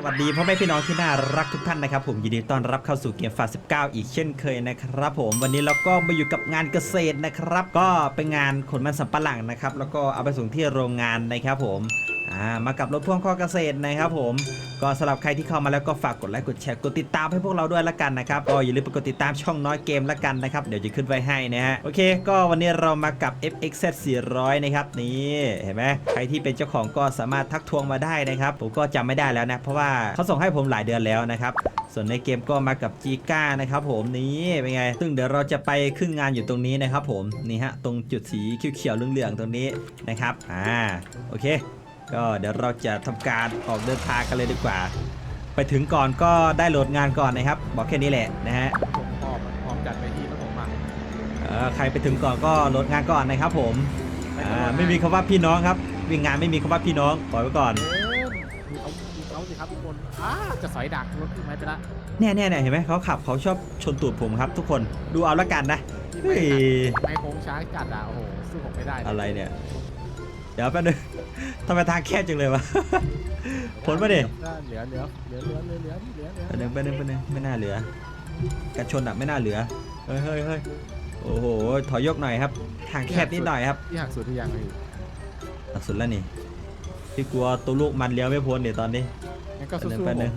สวัสดีพ่อแม่พี่น้องที่น่ารักทุกท่านนะครับผมยินดีต้อนรับเข้าสู่เกมฟา19 อีกเช่นเคยนะครับผมวันนี้เราก็มาอยู่กับงานเกษตรนะครับ ก็เป็นงานขนมันสำปะหลังนะครับ แล้วก็เอาไปส่งที่โรงงานนะครับผมอ่ามากับรถพ่วงข้อเกษตรนะครับผม ก็สำหรับใครที่เข้ามาแล้วก็ฝากกดไลค์กดแชร์กดติดตามให้พวกเราด้วยละกันนะครับก็อย่าลืมไปกดติดตามช่องน้อยเกมละกันนะครับเดี๋ยวจะขึ้นไว้ให้นะฮะโอเค ก็วันนี้เรามากับ FXZ 400 นะครับนี่เห็นไหมใครที่เป็นเจ้าของก็สามารถทักทวงมาได้นะครับผมก็จำไม่ได้แล้วนะเพราะว่าเขาส่งให้ผมหลายเดือนแล้วนะครับส่วนในเกมก็มากับจีก้านะครับผมนี่เป็นไง ซึ่งเดี๋ยวเราจะไปขึ้นงานอยู่ตรงนี้นะครับผมนี่ฮะตรงจุดสีเขียวๆเหลืองๆตรงนี้นะครับอ่าโอเค ก็เดี๋ยวเราจะทำการออกเดินทางกันเลยดีกว่า ไปถึงก่อนก็ได้โหลดงานก่อนนะครับ บอกแค่นี้แหละนะฮะผมพร้อมพร้อมจัดไปที่แล้วผมอะเอ่อใครไปถึงก่อนก็โหลดงานก่อนนะครับผมอ่าไม่มีคำว่าพี่น้องครับวิ่งงานไม่มีคำว่าพี่น้องปล่อยไว้ก่อนเอ๊ะมีเขามีเขาสิครับทุกคนอ้าจะสอยดักรถขึ้นไหมไปละเนี่ยเนี่ยเนี่ยเห็นไหมเขาขับเขาชอบชนตูดผมครับ ทุกคนดูเอาละกันนะที่เฮ้ไม่ยไม่โค้งช้างจัดอะโอ้โหสู้ผมไม่ได้อะไรเนี่ยเดี๋ยวแป๊บนึงทำไมทางแคบจังเลยวะพ้นมาดิเหลือเหลือเหลือเหลือเหลือเหลือเหลือแป๊บนึงแป๊นึงงไม่น่าเหลือกระชนอะไม่น่าเหลือเฮ้ยเฮ้ยเฮ้ยโอ้โหถอยยกหน่อยครับ ทางแคบนิดหน่อยครับที่หักสุดที่ยังไงหลักสุดแล้วนี่พี่กลัวตัวลูกมันเลี้ยวไม่พ้นเดี๋ยวตอนนี้งั้นก็สู้ๆไปนึง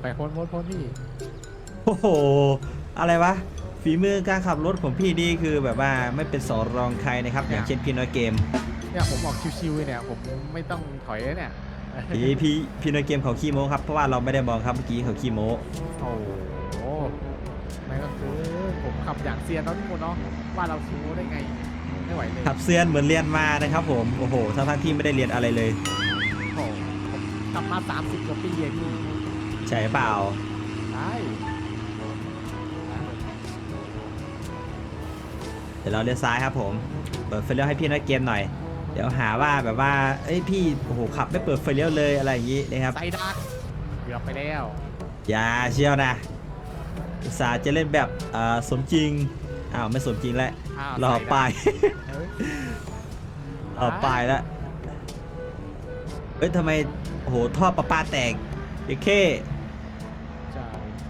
ไปพ้นพ้นพ้นพี่โอ้โหอะไรวะฝีมือการขับรถของพี่นี่คือแบบว่าไม่เป็นสอรองใครนะครับ อย่างเช่นพี่น้อยเกม เนี่ยผมออกชิวๆเนี่ยผมไม่ต้องถอยเนี่ยพี่พี่พี่น้อยเกมเขาขี้โม้ครับเพราะว่าเราไม่ได้มองครับเมื่อกี้เขาขี้โม้โอ้โหไม่ก็คือผมขับอย่างเซียนเนาะทุกคนเนาะว่าเราสู้ได้ไงไม่ไหวเลยขับเซียนเหมือนเรียนมานะครับ ผมโอ้โหทั้งทั้งๆที่ไม่ได้เรียนอะไรเลยโอ้โหผมกลับมา 30กว่าปีเองพี่ใช่เปล่าใช่เดี๋ยวเราเลี้ยวซ้ายครับผม เปิดไฟเลี้ยวให้พี่น้อยเกมหน่อย เดี๋ยวหาว่าแบบว่าเอ้ยพี่โอ้โหขับไม่เปิดไฟเลี้ยวเลยอะไรอย่างงี้นะครับ ไซดักเกือบไปแล้วอย่าเชียวนะอุตส่าห์จะเล่นแบบอ่าสมจริงอ้าวไม่สมจริงแล้วอ้าวรอใส่ดักปลายเฮ้ยรอปลายแล้วเอ้ยทำไมโอ้โหท่อประปาแตกเด็กเข้ใช่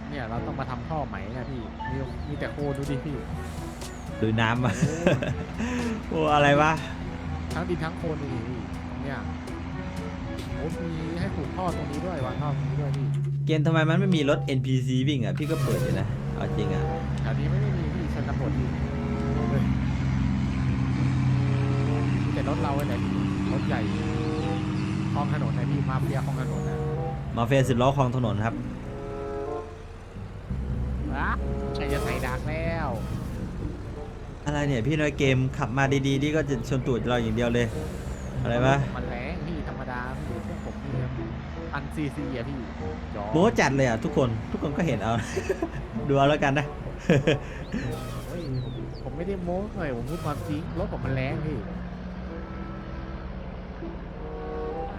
เนี่ยเราต้องมาทำท่อไหมนะพี่มีมีแต่โคลนดูดิพี่ ดูน้ำมา โอ้อะไรวะ ทั้งดินทั้งโคลนดูดิพี่ตรงเนี้ยโอ้มีให้ปลูกท่อตรงนี้ด้วยวางท่อตรงนี้ด้วยพี่เกมทำไมมันไม่มีรถ NPC วิ่งอะ พี่ก็เปิดอยู่นะ เอาจริงอะ แถวนี้ไม่ได้มีพี่ชนบทพี่เฮ้ยมีแต่รถเราเลยพี่รถใหญ่คลองถนนนะพี่มาเฟียคลองถนนนะมาเฟียสิบล้อคลองถนนครับอะใครจะใส่ดักแล้ว อะไรเนี่ยพี่น้อยเกมขับมาดีๆนี่ก็จะชนตูดเราอย่างเดียวเลย อะไรวะมันแรงพี่ธรรมดาพี่พวกผมนี่พันซีซีอะพี่จอโม้จัดเลยอะทุกคนทุกคนก็เห็นเอา ดูเอาแล้วกันนะ เฮ้ยผมผมไม่ได้โม้เลยผมพูดความจริงรถผมมันแรงพี่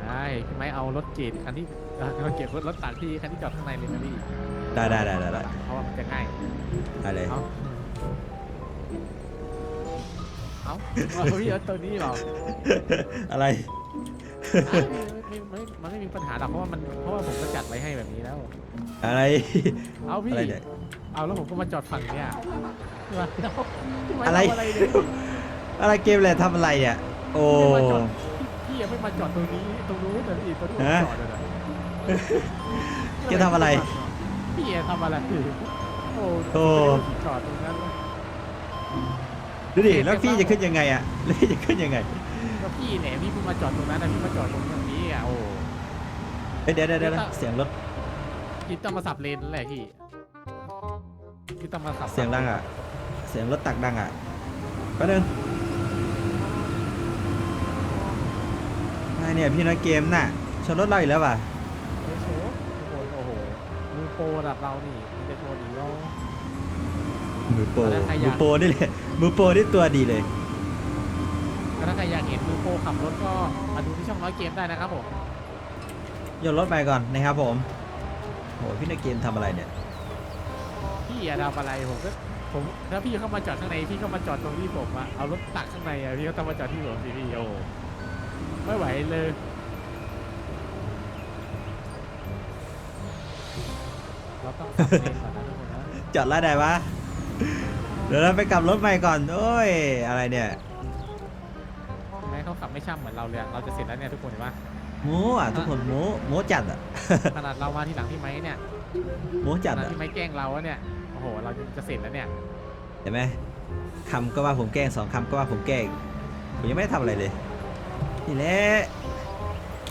ใช่พี่ไม้เอารถเกตคันที่เอ่อรถเกตรถรถตัดพี่คันที่จอดข้างในเลยนะพี่ได้ได้ได้ได้ได้เพราะว่ามันจะง่ายได้เลยเอา เอาเอาพี่เอาตัวนี้เหรออะไรอะไม่ไม่ไม่มันไม่มีปัญหาหรอกเพราะว่ามันเพราะว่าผมก็จัดไว้ให้แบบนี้แล้ว อะไร เอาพี่ อะไรเนี่ย เอาแล้วผมก็มาจอดฝั่งเนี้ยมาแล้วพี่ม่อะไร ทำอะไรเนี่ยอะไรเกมอะไรทำอะไรเนี่ย โอ้ พี่มาจอดพี่ยังไม่มาจอดตรงนี้ตรงนู้นแต่พี่ตรงนู้นฮะ จอดเลยนะแกทำอะไร พี่ทำอะไรโอ้โอ้ จอดตรงนั้นเลย ดูดิแล้วพี่จะขึ้นยังไงอะแล้วพี่จะขึ้นยังไงแล้วพี่เนี่ยพี่เพิ่งมาจอดตรงนั้นนะพี่มาจอดตรงนี้อะโอ้เอ้ยเดี๋ยวเดี๋ยวเดี๋ยวเสียงรถพี่ต้องมาสับเลนนั่นแหละพี่พี่ต้องมาสับเสียงดังอะ เสียงรถตักดังอะแป๊บนึงอะไรเนี่ยพี่น้อยเกมน่ะชนรถเราอีกแล้วว่ะโอ้โหโอ้โหโอ้โหมือโปรระดับเรานี่มีแต่ตัวดีเรา มือโปรแล้วใครอยาก มือโปรนี่เลยมือโปรนี่ตัวดีเลย แล้วถ้าใครอยากเห็นมือโปรขับรถก็มาดูที่ช่องน้อยเกมได้นะครับผมยกรถไปก่อนนะครับผมโหพี่น้อยเกมทำอะไรเนี่ย พี่อย่าทำอะไรผมก็ผมถ้าพี่เข้ามาจอดข้างในพี่ก็มาจอดตรงที่ผมอะเอารถตักข้างในอะพี่ก็ต้องมาจอดที่ผมสิพี่โอ้ไม่ไหวเลยเราต้องขับเลนก่อนนะทุกคนนะ จอดแล้วได้ปะเดี๋ยวเราไปกลับรถใหม่ก่อนโอ้ยอะไรเนี่ยแม้เขาขับไม่ช่ำเหมือนเราเลยอะเราจะเสร็จแล้วเนี่ยทุกคนเห็นปะโม้อะทุกคนโม้โม้จัดอะขนาดเรามาที่หลังพี่ไม้เนี่ยโม้ขจัดนาดอะพี่ไม้แกล้งเราอะเนี่ยโอ้โหเราจะเสร็จแล้วเนี่ยเห็นไหมคำก็ว่าผมแกล้งสองคำก็ว่าผมแกล้งผมยังไม่ได้ทำอะไรเลยนี่แหละ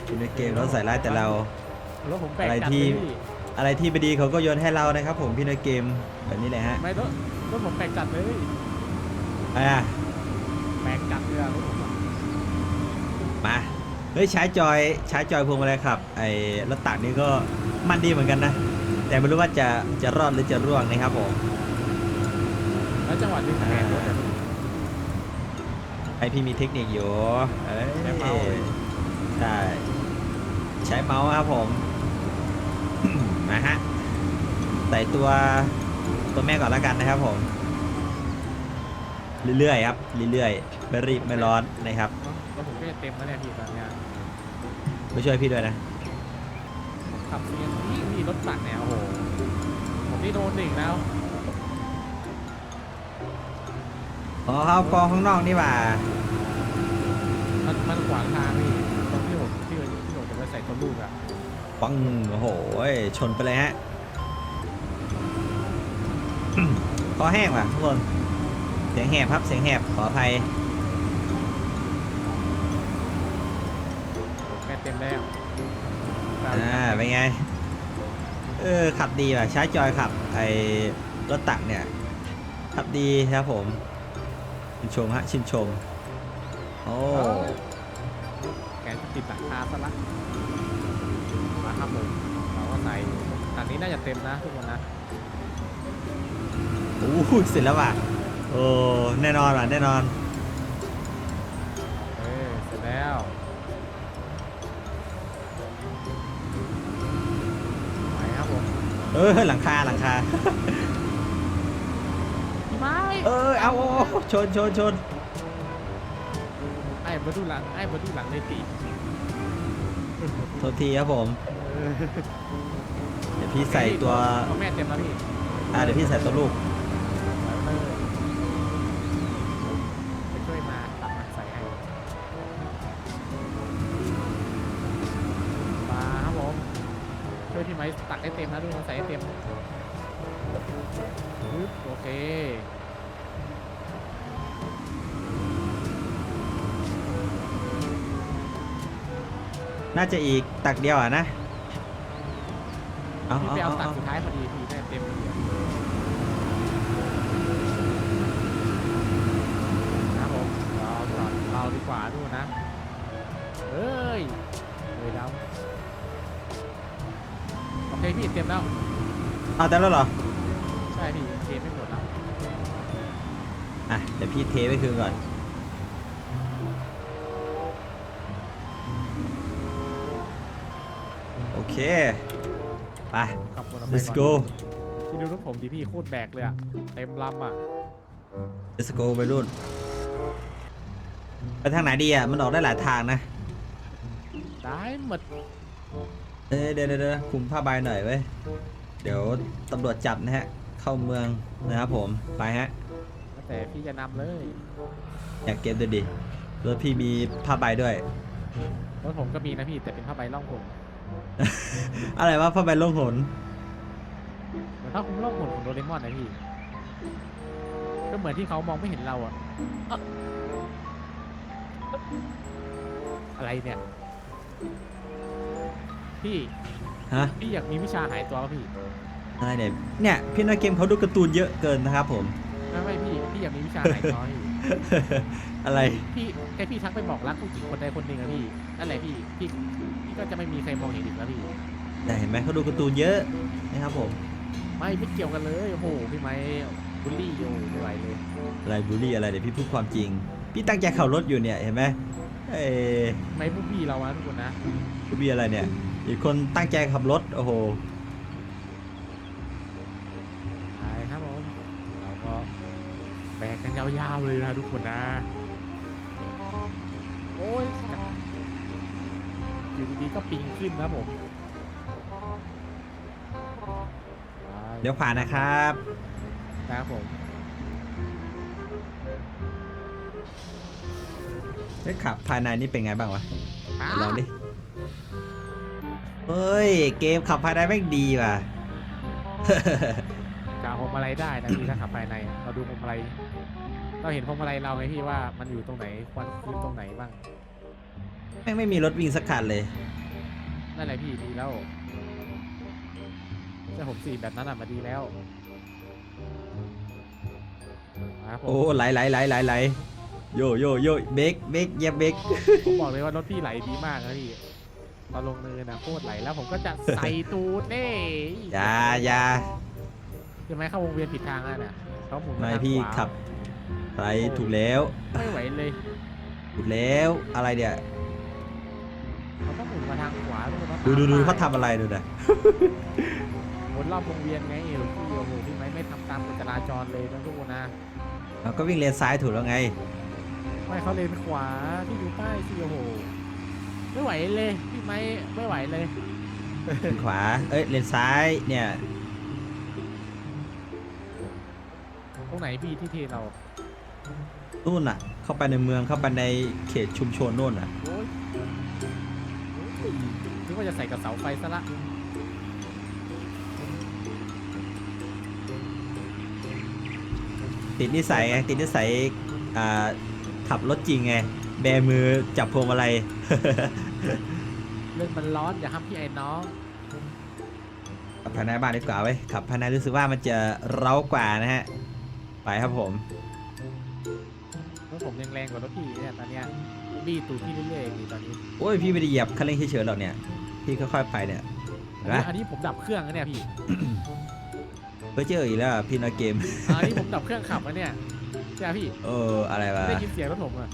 อยู่ในเกมเราใส่ร้ายแต่เรา รถผมแปลกอะไรจัดที่ เลยพี่อะไรที่ไม่ดีเขาก็โยนให้เรานะครับผมพี่ในเกม แบบนี้แหละฮะไม่รถรถผมแปลกจัดเลยอะแปลกจัดเลยอะรถผมอะมาเฮ้ยใช้จอยใช้จอยพวงมาลัยขับไอ้รถตักนี่ก็มันดีเหมือนกันนะ แต่ไม่รู้ว่าจะจะรอดหรือจะร่วงนะครับผมแล้วจังหวะดึงแขนรถเนี่ยไอพี่มีเทคนิคอยู่เอ้ยใช้เมาส์เลยใช่ใช้เมาส์ครับผมมาฮะใส่ตัว ตัวแม่ก่อนแล้วกันนะครับผมเรื่อยๆครับเรื่อยๆไม่รีบไม่ร้อนนะครับรถผมก็จะเต็มแล้วเนี่ยพี่ตอนเนี้ยมาช่วยพี่ด้วยนะผมขับเซียนพี่มีรถตักเนี่ยโอ้โหผมนี่โดนหนึ่งแล้วอ๋อเขากองข้างนอกนี่หว่ามันมันขวางทางพี่ตรงที่ผมที่ผมที่ผมจะไปใส่ตัวลูกอะปังโอ้โหชนไปเลยฮะ คอแห้งว่ะทุกคนเสียงแหบครับเสียงแหบขออภัยแม่เต็มแล้วอ่าเป็นไงเออขับดีว่ะใช้จอยขับไอ้รถตักเนี่ยขับดีครับผมชื่นชมฮะชื่นชมโอ้แกนติดหลังคาซะละมาครับผมเราก็ใส่ตันนี้น่าจะเต็มนะทุกคนนะ โอ้โหเสร็จแล้วว่ะโอ้แน่นอนว่ะแน่นอนเออเสร็จแล้วไปครับผมเออหลังคาหลังคาพี่ไม้เออเอาโอ้โอ้ชนชนชนไอ้มาดูหลังไอ้มาดูหลังเลยตีโทษทีครับผม เดี๋ยวพี่ใส่ตัวเอาแม่เต็มแล้วพี่อ่าเดี๋ยวพี่ใส่ตัวลูก ไม้ตักให้เต็มนะดูมันใส่ให้เต็มปึ๊บโอเคน่าจะอีกตักเดียวอะนะเอาพี่เอาไปเอาเอาตักเอาสุดท้ายพอดีพี่แม่เต็มพอดีครับผมเราจอดเราดีกว่าดูนะเอ้ยเลย พี่เต็มแล้ว เอาแต่แล้วเหรอ ใช่พี่เทไม่หมดแล้วอะ เดี๋ยวพี่เทไปคืนก่อน โอเค ไป ขอบคุณเอาไป let's ก่อน go พี่ดูรถผมดิพี่โคตรแบกเลยอะเต็มลำอะ let's go ไปรุ่น ไปทางไหนดีอะ มันออกได้หลายทางนะ ได้หมด เอ้ยเดี๋ยวเดี๋ยวเดี๋ยวคุมผ้าใบหน่อยเว้ย เดี๋ยวตำรวจจับนะฮะ เข้าเมืองนะครับผม ไปฮะแล้วแต่พี่จะนำเลยอยากเก็บด้วยดิรถพี่มีผ้าใบด้วย รถผมก็มีนะพี่แต่เป็นผ้าใบล่องผมอะไรวะผ้าใบล่องหนเหมือนผ้าคลุมล่องหนของโดเรมอนนะพี่ ก็เหมือนที่เขามองไม่เห็นเราอะเอ๊ะอะไรเนี่ย พี่ฮะพี่อยากมีวิชาหายตัวป่ะพี่อะไรเนี่ยเนี่ยพี่น้อยเกมเขาดูการ์ตูนเยอะเกินนะครับผม ไม่ไม่พี่พี่อยากมีวิชาหายตัวพี่อะไรพี่แค่พี่ทักไปบอกรักผู้หญิงคนใดคนหนึ่งอะพี่นั่นแหละพี่พี่พี่ก็จะไม่มีใครมองเห็นอีกแล้วพี่แต่เห็นไหมเขาดูการ์ตูนเยอะนะครับผม ไม่ไม่เกี่ยวกันเลยโอ้โหพี่ไม้บุลลี่อยู่ไม่ไหวเลยอะไรบูลลี่อะไรเดี๋ยวพี่พูดความจริง พี่ตั้งใจขับรถอยู่เนี่ยเห็นไหมเอ้ยไม่พวกพี่เราอะทุกคนนะบูลลี่อะไรเนี่ย อีกคนตั้งใจขับรถ โอ้โหใช่ครับผมเราก็แบกกันยาวๆเลยนะทุกคนนะ โอ้ยอยู่ดีๆก็ปิงขึ้นนะผมเดี๋ยวผ่านนะครับนะครับผมเฮ้ยขับภายในนี่เป็นไงบ้างวะอ้าลองดิ เฮ้ย เกมขับภายในแม่งดีว่ะ กาพวงมาลัยได้นะพี่ถ้าขับภายในเราดูพวงมาลัยเราเห็นพวงมาลัยเราไงพี่ว่ามันอยู่ตรงไหนควันคืนตรงไหนบ้างแม่งไม่มีรถวิ่งสักคันเลย นั่นแหละพี่ดีแล้วเจ้าผมสี่แบบนั้นอะมาดีแล้วนะครับผโอ้มไหลไหลไหลไหลไหลโยโยโยเบรกเบรกเหยียบเบรกผมบอกเลยว่ารถพี่ไหลดีมากนะพี่ ตอนลงเนินนะโคตรไหลแล้วผมก็จะใส่ตูดเน่อย่าอย่าใช่ไหมเข้าวงเวียนผิดทางอะเนี่ยเขาหมุนไม่ทางพี่ขวาขับไปถูกแล้วไม่ไหวเลย ถูกแล้วอะไรเนี่ยเขาต้องหมุนมาทางขวาแล้วมันดูดูดูตเขาทำอะไรดูนะหมุนรอบวงเวียนไงเอวพี่โอ้โหพี่ไม้ไม่ทำตามกฎจราจรเลยนะทุกคนนะเราก็วิ่งเลนซ้ายถูกแล้วไงไม่เขาเลนขวาพี่ดูป้ายสิโอ้โห ไม่ไหวเลยพี่ไม้ไม่ไหวเลยเลนขวา เอ้ย เลนซ้าย เนี่ย ตรงไหนพี่ที่เทเรานู่นอะ เข้าไปในเมือง เข้าไปในเขตชุมชนนู่นอะ โอ้ยโอ้ยนึกว่าจะใส่กับเสาไฟซะละติดนิสัยไง ติดนิสัย อ่า ขับรถจริงไง แบมือจับพวงมาลัย เรื่องมันร้อนอย่าห้ามพี่ไอ้น้องขับภายในบ้านดีกว่าเว้ยขับภายในรู้สึกว่ามันจะเร้ากว่านะฮะ ไปครับผม รถผมยังแรงกว่ารถพี่เนี่ยตอนเนี้ยบี้ตูดพี่เรื่อยๆนี่ตอนนี้โอ้ยพี่ไม่ได้เหยียบคันเร่งเฉยๆหรอกเนี่ย พี่ค่อยๆไปเนี่ยเห็นไหมอันนี้ผมดับเครื่องนะเนี่ยพี่เพื่อเจออีกแล้วอะพี่น้อยเกมอะอันนี้ผมดับเครื่องขับนะเนี่ยใช่ไหมพี่เอออะไรวะได้ยินเสียงรถผมอะ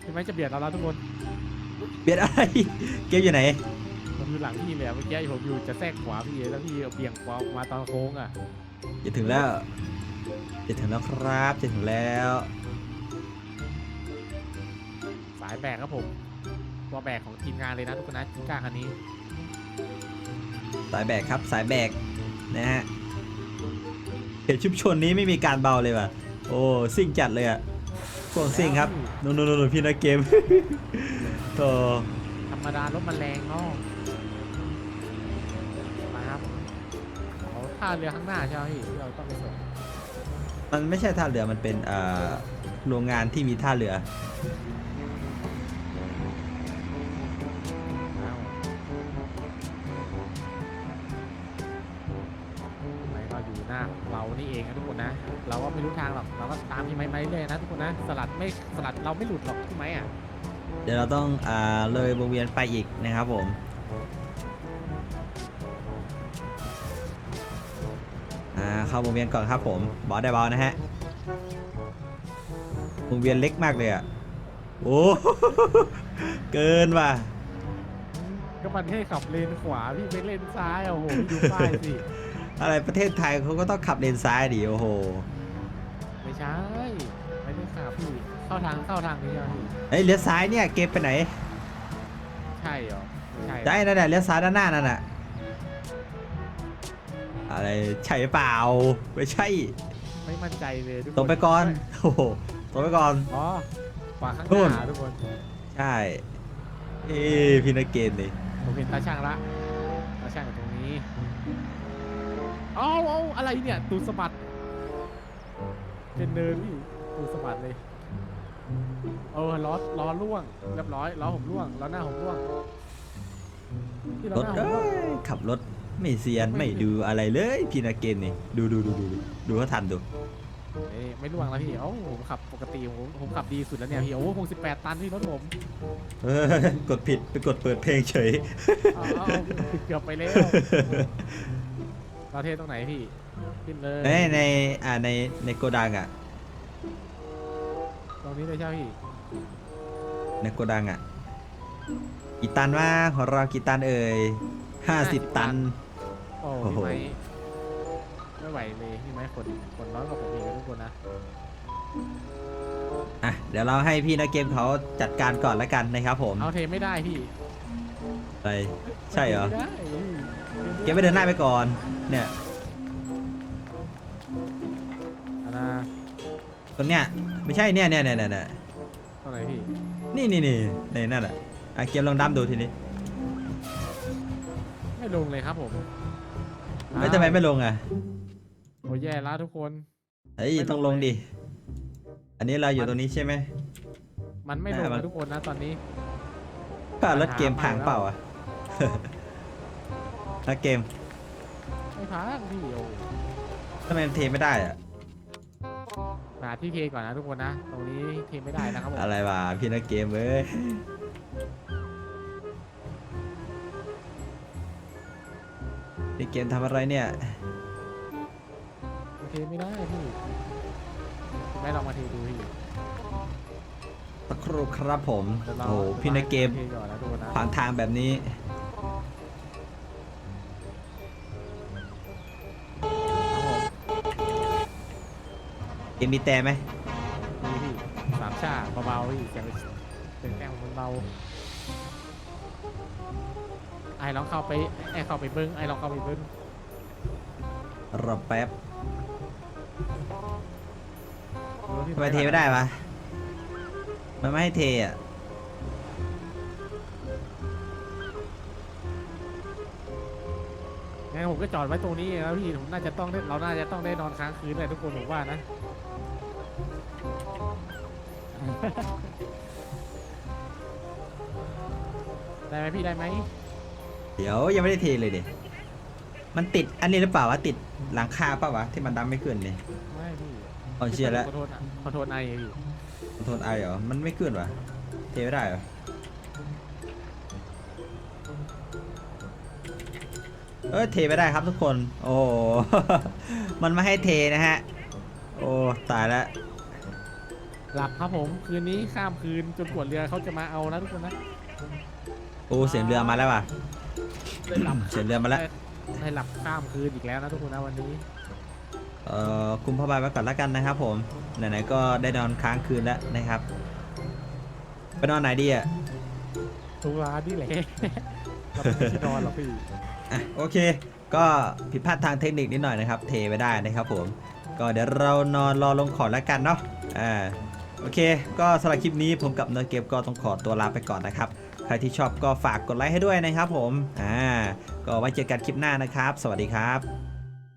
ใช่ไหมจะเบียดเราแล้วทุกคนเบียดอะไร เกมอยู่ไหน ผมอยู่หลังพี่เลยอะเมื่อกี้ผมอยู่จะแทรกขวาพี่แล้วพี่เบี่ยงขวาออกมาตอนโค้งอะจะถึงแล้ว จะถึงแล้วครับจะถึงแล้ว สายแบกครับผมตัวแบกของทีมงานเลยนะทุกคนนะทีมกล้าคันนี้ สายแบกครับสายแบกนะฮะเขตชุมชนนี้ไม่มีการเบาเลยว่ะ โอ้ ซิ่งจัดเลยอะพ วกซิ่งครับนู่นนู่นนู่นพี่น้อยเกมโธ่ธรรมดารถมันแรงเนาะมาครับเขาท่าเรือข้างหน้าใช่ไหมพี่ที่เราต้องไปส่งมันไม่ใช่ท่าเรือมันเป็นอ่าโรงงานที่มีท่าเรือ เราก็ไม่รู้ทางหรอก เราก็ตามพี่ไม้มาเรื่อยๆนะทุกคนนะ สลัดไม่สลัดเราไม่หลุดหรอกพี่ไม้อะ เดี๋ยวเราต้องอ่าเลยวงเวียนไปอีกนะครับผม อ่าเข้าวงเวียนก่อนครับผม บอสได้บอลนะฮะ วงเวียนเล็กมากเลยอะ โอ้ เกินว่ะ ก็มันให้ขับเลนขวาพี่ไม่เลนซ้ายอะโอ้โหพี่ดูป้ายสิ อะไรประเทศไทยเขาก็ต้องขับเลนซ้ายดิโอ้โหไม่ใช่ไม่ได้ขับพี่เข้าทางเข้าทางนี้ใช่ไหมพี่เฮ้ยเลี้ยวซ้ายเนี่ยเกมไปไหนใช่เหรอไม่ใช่ได้นั่นแหละเลี้ยวซ้ายด้านหน้านั่นน่ะอะไรใช่เปล่าไม่ใช่ไม่มั่นใจเลยทุกคนตรงไปก่อนโอ้โหตรงไปก่อน อ๋อขวาข้างหนู่นน้าทุกคนใช่ เอ้พี่นักเกมเลยผมเห็นตาช่างละตาช่างอยู่ตรงนี้ เอาเอาอะไรเนี่ยตูดสะบัดเป็นเนินพี่ตูดสะบัดเลยเออล้อล้อล่วงเรียบร้อยล้อผมล่วงล้อหน้าผมล่วงที่ล้รอถหน้าผมเอ้ล่วง ยขับรถไม่เซียนไม่ดูอะไรเลยพี่นักเกมนี่ดูดูดูดูดูดูเขาทันดูเอ้ยไม่ล่วงแล้วพี่โอ้าผมขับปกติผมผมขับดีสุดแล้วเนี่ยพี่โอ้คงสิบแปดตันพี่รถผมเออกดผิดไปกดเปิดเพลงเฉย เอาเอาเอาเกือบไปแล้ว ประเทศตรงไหนพี่ ขึ้นเลยในในอ่าในในโกดังอะ ตรงนี้เลยใช่ไหมพี่ในโกดังอะกี่ตันวะของเรากี่ตันเอ่ยห้าสิบตันโอ้โอ้โห พี่ไม้ไม่ไหวเลยพี่ไม้คนคนน้อยกว่าผมอีกนะทุกคนนะอะ เดี๋ยวเราให้พี่นักเกมเขาจัดการก่อนแล้วกันนะครับผม เอาเทไม่ได้พี่อะไรใช่เหรอ ไม่ได้เกมไม่เดินหน้าไปก่อน เนี่ยอันนะตรงเนี้ยไม่ใช่เนี่ยเนี่ยเนี่ยเนี่ยเนี่ยตรงไหนพี่นี่นี่นี่นี่นั่นแหละอะเกมลองดำดูทีนี้ไม่ลงเลยครับผมแล้วทำไมไม่ลงอะโอ้ยแย่แล้วทุกคน เฮ้ยไม่ลง ต้องลงเลยดิอันนี้เราอยู่ตรงนี้ใช่ไหม มันไม่ลงอ่ามัน นะทุกคนนะตอนนี้ก็รถเกมปัญหาพังเปล่าอะ รถเกมไม่พังพี่โอ้ทำไมมันเทไม่ได้อะหาที่เทก่อนนะทุกคนนะ ตรงนี้เทไม่ได้นะครับผมอะไรวะพี่นักเกมเอ้ยพี่เกมทำอะไรเนี่ย เทไม่ได้พี่ไม่ลองมาเทดูพี่สักครู่ครับผม เดี๋ยวเราโอ้โหพี่นักเกมเทก่อนนะทุกคนนะ ขวางทางแบบนี้ เกมมีแต่ไหมนี่พี่สามชาเบาๆพี่เสียงเสียงแกล้งมันเบาไอ้ลองเข้าไปไอ้เข้าไปเบิ้งไอ้ลองเข้าไปเบิ้งรอแป๊บดูที่ทำไมเทไม่ได้วะมันไม่ให้เทอะงั้นผมก็จอดไว้ตรงนี้แล้วพี่ผมน่าจะต้องได้เราน่าจะต้องได้นอนค้างคืนเลยทุกคนผมว่านะ ได้ไหมพี่ได้ไหมเดี๋ยวยังไม่ได้เทเลยดิมันติดอันนี้หรือเปล่าวะติดหลังคาเปล่าวะที่มันดำไม่ขึ้นนี่ไม่พี่อ๋อเชียร์แล้ว ขอโทษอะขอโทษไอพี่โทษไอเหรอมันไม่ขึ้นวะเทไม่ได้เหรอเออเทไม่ได้ครับทุกคน โอ้โห มันไม่ให้เทนะฮะ โอ้ตายแล้ว หลับครับผมคืนนี้ข้ามคืนจนกว่าเรือเขาจะมาเอานะทุกคนนะโอ้เสียงเรือมาแล้วว่ะได้หลับเสียงเรือมาแล้วได้ได้หลับข้ามคืนอีกแล้วนะทุกคนนะวันนี้ เอ่อคุมผ้าใบไว้ก่อนแล้วกันนะครับผม ไหนๆก็ได้นอนค้างคืนแล้วนะครับไปนอนไหนดีอะทุกร้านนี่แหละเราไม่ได้นอนหรอกพี่อะโอเค ก็ผิดพลาดทางเทคนิคนิดหน่อยนะครับ เทไม่ได้นะครับผม ก็เดี๋ยวเรานอนรอลงขอแล้วกันเนาะอ่า โอเค ก็สำหรับคลิปนี้ผมกับเนอร์เกมก็ต้องขอตัวลาไปก่อนนะครับ ใครที่ชอบก็ฝากกดไลค์ให้ด้วยนะครับผม อ่า ก็ไว้เจอกันคลิปหน้านะครับ สวัสดีครับ